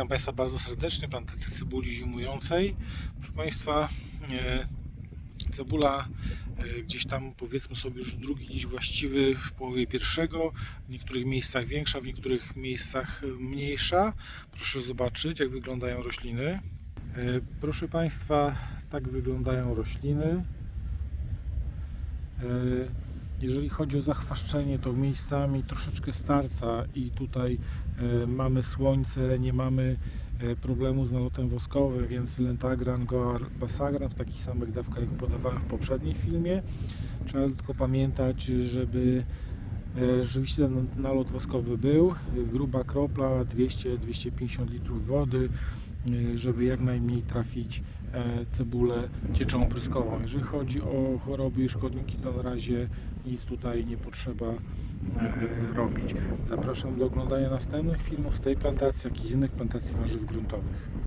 Witam Państwa bardzo serdecznie. Plantacja cebuli zimującej. Proszę Państwa, e, cebula e, gdzieś tam powiedzmy sobie już drugi dziś właściwy w połowie pierwszego, w niektórych miejscach większa, w niektórych miejscach mniejsza. Proszę zobaczyć jak wyglądają rośliny. E, Proszę Państwa, tak wyglądają rośliny. Jeżeli chodzi o zachwaszczenie, to miejscami troszeczkę starca i tutaj e, mamy słońce, nie mamy e, problemu z nalotem woskowym, więc Lentagran, Goar, Basagran w takich samych dawkach jak podawałem w poprzednim filmie. Trzeba tylko pamiętać, żeby rzeczywiście ten nalot woskowy był. Gruba kropla, 200-250 litrów wody, e, żeby jak najmniej trafić e, cebulę cieczą pryskową. Jeżeli chodzi o choroby i szkodniki, to na razie nic tutaj nie potrzeba e, robić. Zapraszam do oglądania następnych filmów z tej plantacji, jak i z innych plantacji warzyw gruntowych.